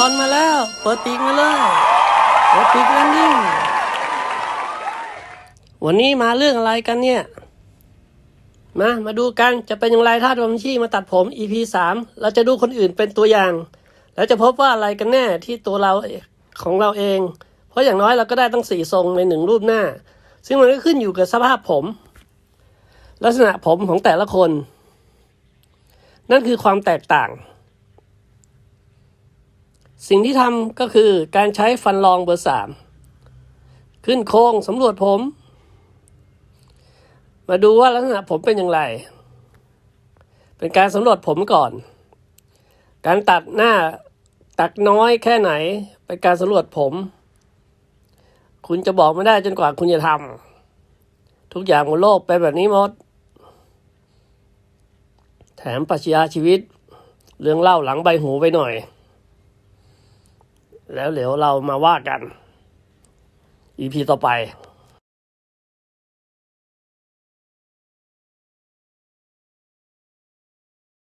ลอนมาแล้ว เปิดปีกมาเลยเปิดปีกแลนดิ้งวันนี้มาเรื่องอะไรกันเนี่ย มา มาดูกันจะเป็นอย่างไรถ้าดวงชีมาตัดผม EP สามเราจะดูคนอื่นเป็นตัวอย่าง แล้วจะพบว่าอะไรกันแน่ที่ตัวเราของเราเอง เพราะอย่างน้อยเราก็ได้ตั้งสี่ทรงในหนึ่งรูปหน้า ซึ่งมันก็ขึ้นอยู่กับสภาพผม ลักษณะผมของแต่ละคน นั่นคือความแตกต่าง สิ่งที่ทำก็คือการใช้ฟันรองเบอร์สามขึ้นโค้งสำรวจผม มาดูว่าลักษณะผมเป็นอย่างไร เป็นการสำรวจผมก่อน การตัดหน้าตัดน้อยแค่ไหน เป็นการสำรวจผม คุณจะบอกไม่ได้จนกว่าคุณจะทำทุกอย่างบนโลกเป็นแบบนี้หมด แถมปรัชญาชีวิต เรื่องเล่าหลังใบหูไปหน่อย แล้วเดี๋ยวเรามาว่ากัน EP ต่อไป